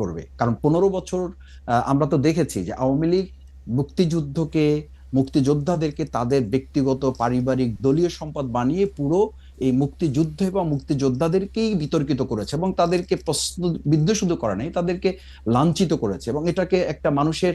করবে। কারণ পনেরো বছর আমরা তো দেখেছি যে আওয়ামী লীগ মুক্তিযুদ্ধকে, মুক্তিযোদ্ধাদেরকে তাদের ব্যক্তিগত, পারিবারিক, দলীয় সম্পদ বানিয়ে পুরো এই মুক্তিযুদ্ধ এবং মুক্তিযোদ্ধাদেরকেই বিতর্কিত করেছে এবং তাদেরকে প্রশ্ন বিদ্ধ শুধু নেই, তাদেরকে লাঞ্ছিত করেছে এবং এটাকে একটা মানুষের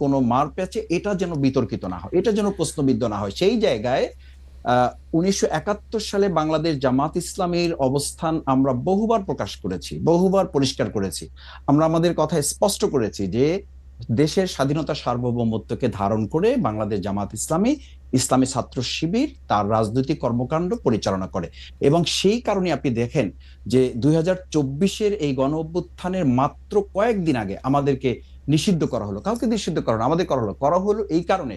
কোনো মার প্যাচে এটা যেন বিতর্কিত না হয়, এটা যেন প্রশ্নবিদ্ধ না হয়। সেই জায়গায় উনিশশো একাত্তর সালে বাংলাদেশ জামাত ইসলামের অবস্থান আমরা বহুবার প্রকাশ করেছি, বহুবার পরিষ্কার করেছি। আমরা আমাদের কথা স্পষ্ট করেছি যে, দেশের স্বাধীনতা সার্বভৌমত্বকে ধারণ করে বাংলাদেশ জামাত ইসলামী ইসলামী ছাত্র শিবির তার রাজনৈতিক কর্মকাণ্ড পরিচালনা করে। এবং সেই কারণে আপনি দেখেন যে দুই চব্বিশের এই গণ অভ্যুত্থানের মাত্র কয়েকদিন আগে আমাদেরকে নিষিদ্ধ করা হলো। কাউকে নিষিদ্ধ করা হলো আমাদের করা হলো। করা হলো এই কারণে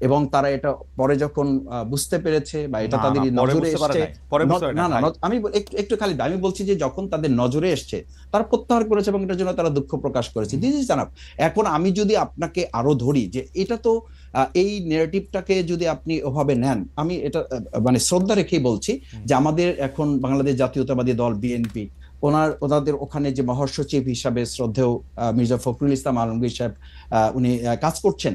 এবং তারা এটা পরে যখন বুঝতে পেরেছে বা এটা তাদের নজরে এসছে না না আমি একটু খালি আমি বলছি যে যখন তাদের নজরে এসছে তারা প্রত্যাহার করেছে এবং এটার জন্য তারা দুঃখ প্রকাশ করেছে। দিস ইজ জানাব এখন আমি যদি আপনাকে আরও ধরি যে এটা তো এই নেগেটিভটাকে যদি আপনি ওভাবে নেন আমি এটা মানে শ্রদ্ধা রেখেই বলছি যে আমাদের এখন বাংলাদেশ জাতীয়তাবাদী দল বিএনপি ওনার ওনাদের ওখানে যে মহাসচিব হিসাবে শ্রদ্ধেয় মির্জা ফখরুল ইসলাম আলমগীর সাহেব আহ, উনি কাজ করছেন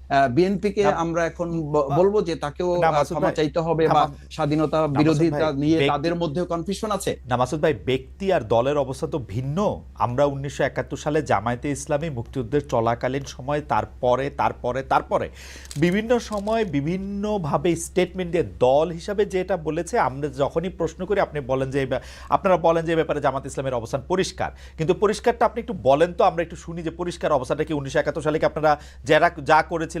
বিএনপি কে না, আমরা এখন বলব যে তাকেও ক্ষমা চাইতে হবে বা স্বাধীনতা বিরোধিতা নিয়ে তাদের মধ্যেও কনফিউশন আছে। না মাসুদ ভাই ব্যক্তি আর দলের অবস্থা তো ভিন্ন। আমরা উনিশশো একাত্তর সালে জামায়াতে ইসলামী মুক্তিযুদ্ধের চলাকালীন সময় তারপরে তারপরে তারপরে বিভিন্ন সময় বিভিন্নভাবে স্টেটমেন্ট দিয়ে দল হিসাবে যেটা বলেছে আমরা যখনই প্রশ্ন করি আপনি বলেন যে আপনারা বলেন যে ব্যাপারে জামাত ইসলামের অবস্থান পরিষ্কার। কিন্তু পরিষ্কারটা আপনি একটু বলেন তো আমরা একটু শুনি যে পরিষ্কার অবস্থাটা কি উনিশশো একাত্তর সালে কি আপনারা যারা যা করেছিলেন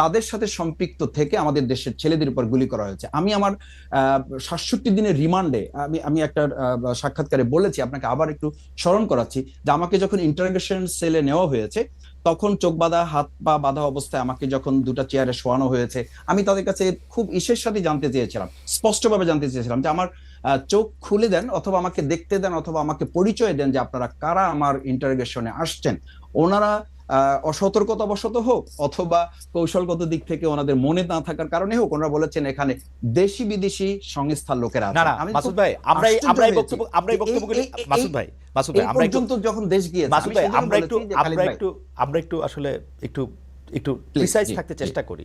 তাদের সাথে সম্পৃক্ত থেকে আমাদের দেশের ছেলেদের উপর গুলি করা হয়েছে। আমি আমার সাতষট্টি দিনের রিমান্ডে আমি আমি একটা সাক্ষাৎকারে বলেছি, আপনাকে আবার একটু স্মরণ করাচ্ছি যে আমাকে যখন ইন্টারোগেশন সেলে নেওয়া হয়েছে, তখন চোখ বাঁধা, হাত পা বাঁধা অবস্থায় আমাকে যখন দুটা চেয়ারে শোয়ানো হয়েছে, আমি তাদের কাছে খুব ইসের সাথে জানতে চেয়েছিলাম, স্পষ্টভাবে জানতে চেয়েছিলাম যে আমার চোখ খুলে দেন অথবা আমাকে দেখতে দেন অথবা আমাকে পরিচয় দেন যে আপনারা কারা আমার ইন্টারগেশনে আসছেন। ওনারা অসতর্কতাবশত হোক অথবা কৌশলগত দিক থেকে ওনাদের মনে না থাকার কারণে হোক ওনারা বলেছেন এখানে দেশি বিদেশি সংস্থার লোকেরা মাসুদ ভাই আমরা আমরা এই বক্তব্য আমরা এই বক্তব্যগুলি মাসুদ ভাই মাসুদ ভাই আমরা পর্যন্ত যখন দেশ গিয়ে মাসুদ ভাই আমরা একটু আমরা একটু আমরা একটু আসলে একটু একটু প্রিসাইজ থাকতে চেষ্টা করি।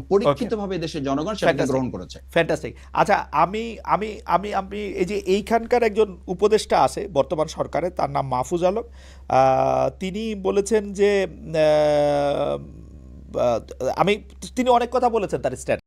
পরীক্ষিতভাবে দেশের জনগণ সেটাকে গ্রহণ করেছে। ফ্যান্টাস্টিক আচ্ছা আমি আমি আমি আমি এই যে এইখানকার একজন উপদেষ্টা আছে বর্তমান সরকারে তার নাম মাহফুজ আলম তিনি বলেছেন যে আমি তিনি অনেক কথা বলেছেন তার স্ট্যাটাস।